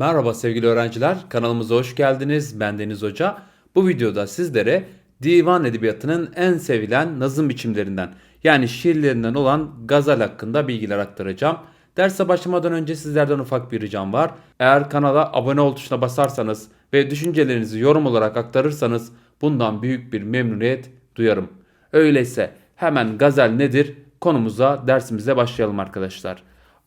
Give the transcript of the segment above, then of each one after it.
Merhaba sevgili öğrenciler, kanalımıza hoş geldiniz. Ben Deniz Hoca. Bu videoda sizlere divan edebiyatının en sevilen nazım biçimlerinden yani şiirlerinden olan gazel hakkında bilgiler aktaracağım. Derse başlamadan önce sizlerden ufak bir ricam var. Eğer kanala abone ol tuşuna basarsanız ve düşüncelerinizi yorum olarak aktarırsanız bundan büyük bir memnuniyet duyarım. Öyleyse hemen gazel nedir konumuza dersimize başlayalım arkadaşlar.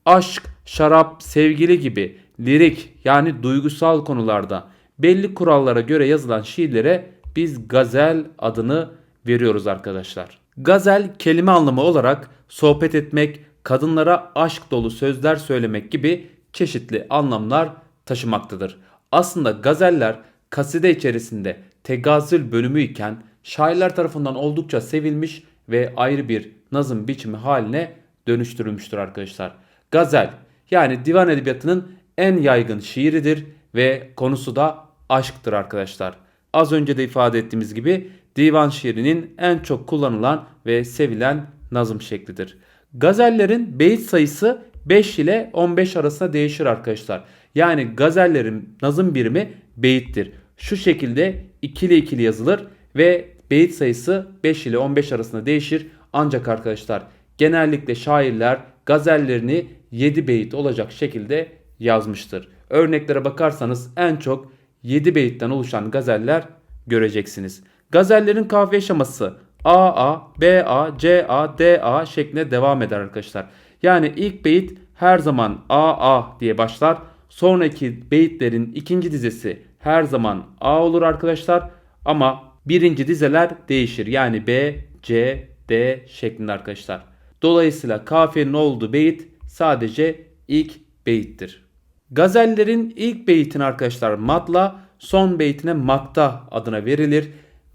Aşk, şarap, sevgili gibi lirik yani duygusal konularda belli kurallara göre yazılan şiirlere biz gazel adını veriyoruz arkadaşlar. Gazel kelime anlamı olarak sohbet etmek, kadınlara aşk dolu sözler söylemek gibi çeşitli anlamlar taşımaktadır. Aslında gazeller kaside içerisinde tegazül bölümü iken şairler tarafından oldukça sevilmiş ve ayrı bir nazım biçimi haline dönüştürülmüştür arkadaşlar. Gazel yani divan edebiyatının en yaygın şiiridir ve konusu da aşktır arkadaşlar. Az önce de ifade ettiğimiz gibi divan şiirinin en çok kullanılan ve sevilen nazım şeklidir. Gazellerin beyit sayısı 5 ile 15 arasında değişir arkadaşlar. Yani gazellerin nazım birimi beyittir. Şu şekilde ikili ikili yazılır ve beyit sayısı 5 ile 15 arasında değişir. Ancak arkadaşlar genellikle şairler gazellerini 7 beyit olacak şekilde yazmıştır. Örneklere bakarsanız en çok 7 beyitten oluşan gazeller göreceksiniz. Gazellerin kafiye şeması A, A, B, A, C, A, D, A şeklinde devam eder arkadaşlar. Yani ilk beyit her zaman A, A diye başlar. Sonraki beyitlerin ikinci dizesi her zaman A olur arkadaşlar. Ama birinci dizeler değişir. Yani B, C, D şeklinde arkadaşlar. Dolayısıyla kafiyenin olduğu beyit sadece ilk beyittir. Gazellerin ilk beytin arkadaşlar matla, son beytine makta adına verilir.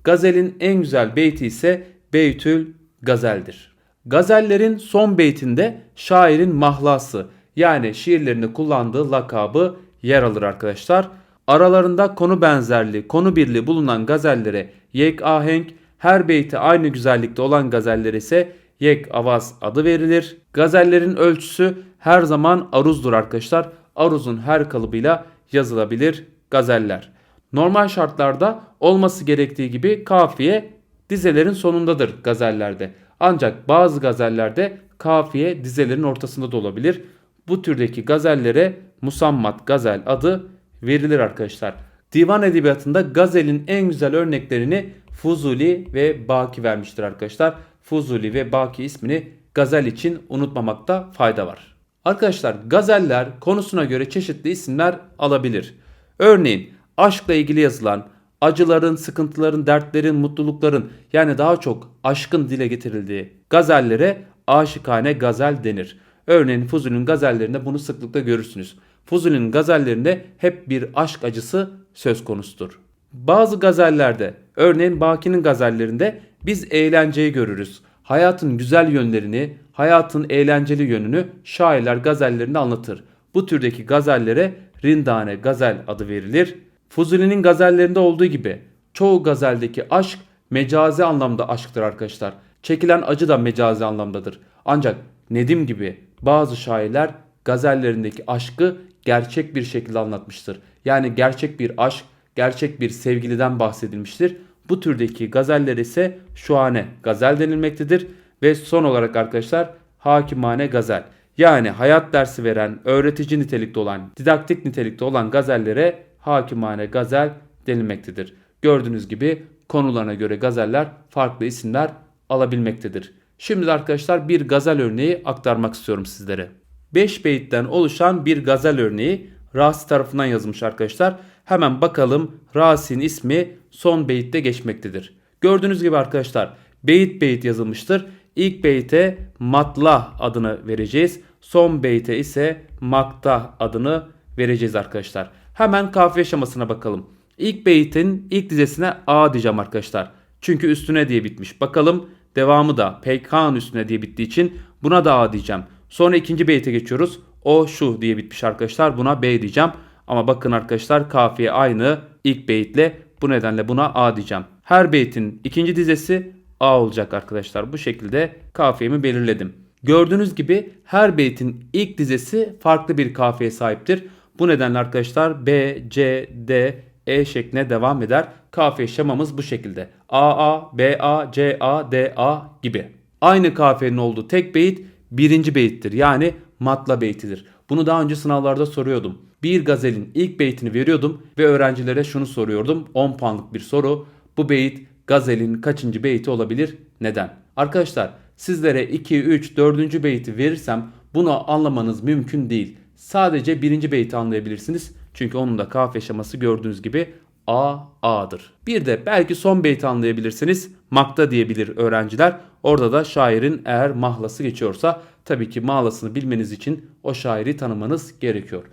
Gazelin en güzel beyti ise Beytül Gazel'dir. Gazellerin son beytinde şairin mahlası yani şiirlerinde kullandığı lakabı yer alır arkadaşlar. Aralarında konu benzerliği, konu birliği bulunan gazellere yek ahenk, her beyti aynı güzellikte olan gazellere ise yek avaz adı verilir. Gazellerin ölçüsü her zaman aruzdur arkadaşlar. Aruzun her kalıbıyla yazılabilir gazeller. Normal şartlarda olması gerektiği gibi kafiye dizelerin sonundadır gazellerde. Ancak bazı gazellerde kafiye dizelerin ortasında da olabilir. Bu türdeki gazellere musammat gazel adı verilir arkadaşlar. Divan edebiyatında gazelin en güzel örneklerini Fuzuli ve Baki vermiştir arkadaşlar. Fuzuli ve Baki ismini gazel için unutmamakta fayda var. Arkadaşlar gazeller konusuna göre çeşitli isimler alabilir. Örneğin aşkla ilgili yazılan acıların, sıkıntıların, dertlerin, mutlulukların yani daha çok aşkın dile getirildiği gazellere aşıkane gazel denir. Örneğin Fuzuli'nin gazellerinde bunu sıklıkla görürsünüz. Fuzuli'nin gazellerinde hep bir aşk acısı söz konusudur. Bazı gazellerde, örneğin Baki'nin gazellerinde biz eğlenceyi görürüz. Hayatın güzel yönlerini, hayatın eğlenceli yönünü şairler gazellerinde anlatır. Bu türdeki gazellere rindane gazel adı verilir. Fuzuli'nin gazellerinde olduğu gibi çoğu gazeldeki aşk mecazi anlamda aşktır arkadaşlar. Çekilen acı da mecazi anlamdadır. Ancak Nedim gibi bazı şairler gazellerindeki aşkı gerçek bir şekilde anlatmıştır. Yani gerçek bir aşk, gerçek bir sevgiliden bahsedilmiştir. Bu türdeki gazeller ise şuane gazel denilmektedir. Ve son olarak arkadaşlar hakimane gazel. Yani hayat dersi veren, öğretici nitelikte olan, didaktik nitelikte olan gazellere hakimane gazel denilmektedir. Gördüğünüz gibi konularına göre gazeller farklı isimler alabilmektedir. Şimdi arkadaşlar bir gazel örneği aktarmak istiyorum sizlere. 5 beyitten oluşan bir gazel örneği Rasi tarafından yazılmış arkadaşlar. Hemen bakalım Rasi'nin ismi son beyitte geçmektedir. Gördüğünüz gibi arkadaşlar beyit beyit yazılmıştır. İlk beyte matla adını vereceğiz. Son beyte ise makta adını vereceğiz arkadaşlar. Hemen kafiye şemasına bakalım. İlk beytin ilk dizesine A diyeceğim arkadaşlar. Çünkü üstüne diye bitmiş. Bakalım devamı da peykan üstüne diye bittiği için buna da A diyeceğim. Sonra ikinci beyte geçiyoruz. O şu diye bitmiş arkadaşlar. Buna B diyeceğim. Ama bakın arkadaşlar kafiye aynı ilk beyitle. Bu nedenle buna A diyeceğim. Her beytin ikinci dizesi A olacak arkadaşlar. Bu şekilde kafiyemi belirledim. Gördüğünüz gibi her beytin ilk dizesi farklı bir kafiye sahiptir. Bu nedenle arkadaşlar B, C, D, E şeklinde devam eder. Kafiye şemamız bu şekilde. A, A, B, A, C, A, D, A gibi. Aynı kafiyenin olduğu tek beyit birinci beyittir. Yani matla beytidir. Bunu daha önce sınavlarda soruyordum. Bir gazelin ilk beytini veriyordum ve öğrencilere şunu soruyordum. 10 puanlık bir soru. Bu beyit gazelin kaçıncı beyti olabilir? Neden? Arkadaşlar sizlere 2, 3, 4. beyti verirsem bunu anlamanız mümkün değil. Sadece birinci beyti anlayabilirsiniz. Çünkü onun da kafiye şeması gördüğünüz gibi A, A'dır. Bir de belki son beyti anlayabilirsiniz. Makta diyebilir öğrenciler. Orada da şairin eğer mahlası geçiyorsa tabii ki mahlasını bilmeniz için o şairi tanımanız gerekiyor.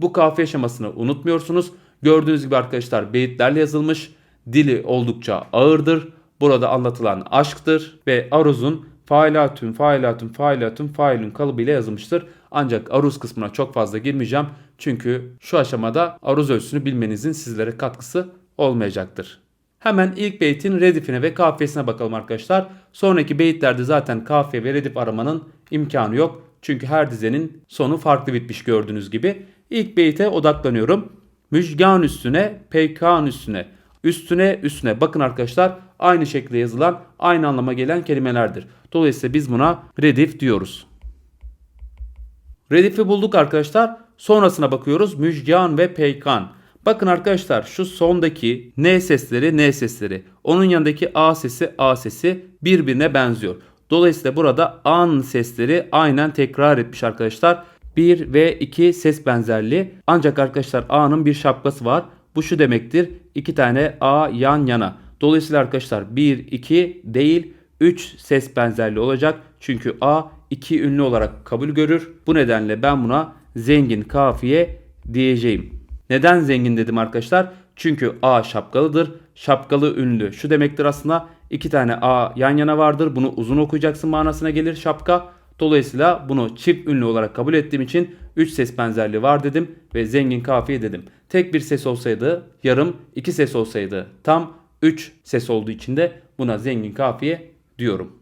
Bu kafiye şemasını unutmuyorsunuz. Gördüğünüz gibi arkadaşlar beyitlerle yazılmış. Dili oldukça ağırdır. Burada anlatılan aşktır ve aruzun failatün failatün failatün failün kalıbıyla yazılmıştır. Ancak aruz kısmına çok fazla girmeyeceğim. Çünkü şu aşamada aruz ölçüsünü bilmenizin sizlere katkısı olmayacaktır. Hemen ilk beytin redifine ve kafiyesine bakalım arkadaşlar. Sonraki beyitlerde zaten kafiye ve redif aramanın imkanı yok. Çünkü her dizenin sonu farklı bitmiş gördüğünüz gibi. İlk beyte odaklanıyorum. Müjgan üstüne, peykan üstüne. Üstüne üstüne. Bakın arkadaşlar aynı şekilde yazılan, aynı anlama gelen kelimelerdir. Dolayısıyla biz buna redif diyoruz. Redifi bulduk arkadaşlar. Sonrasına bakıyoruz. Müjgan ve peykan. Bakın arkadaşlar şu sondaki N sesleri N sesleri. Onun yanındaki A sesi A sesi birbirine benziyor. Dolayısıyla burada an sesleri aynen tekrar etmiş arkadaşlar. 1 ve 2 ses benzerliği. Ancak arkadaşlar A'nın bir şapkası var. Bu şu demektir. 2 tane A yan yana. Dolayısıyla arkadaşlar 1, 2 değil 3 ses benzerliği olacak. Çünkü A 2 ünlü olarak kabul görür. Bu nedenle ben buna zengin kafiye diyeceğim. Neden zengin dedim arkadaşlar? Çünkü A şapkalıdır. Şapkalı ünlü. Şu demektir aslında iki tane A yan yana vardır. Bunu uzun okuyacaksın manasına gelir şapka. Dolayısıyla bunu çift ünlü olarak kabul ettiğim için 3 ses benzerliği var dedim ve zengin kafiye dedim. Tek bir ses olsaydı yarım, iki ses olsaydı tam 3 ses olduğu için de buna zengin kafiye diyorum.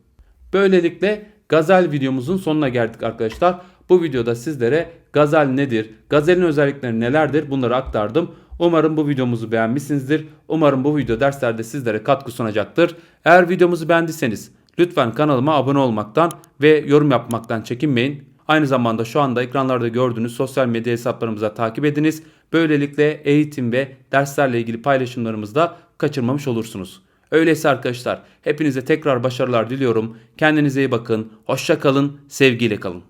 Böylelikle gazel videomuzun sonuna geldik arkadaşlar. Bu videoda sizlere gazel nedir, gazelin özellikleri nelerdir bunları aktardım. Umarım bu videomuzu beğenmişsinizdir. Umarım bu video derslerde sizlere katkı sunacaktır. Eğer videomuzu beğendiyseniz lütfen kanalıma abone olmaktan ve yorum yapmaktan çekinmeyin. Aynı zamanda şu anda ekranlarda gördüğünüz sosyal medya hesaplarımıza takip ediniz. Böylelikle eğitim ve derslerle ilgili paylaşımlarımızı da kaçırmamış olursunuz. Öyleyse arkadaşlar hepinize tekrar başarılar diliyorum. Kendinize iyi bakın. Hoşça kalın. Sevgiyle kalın.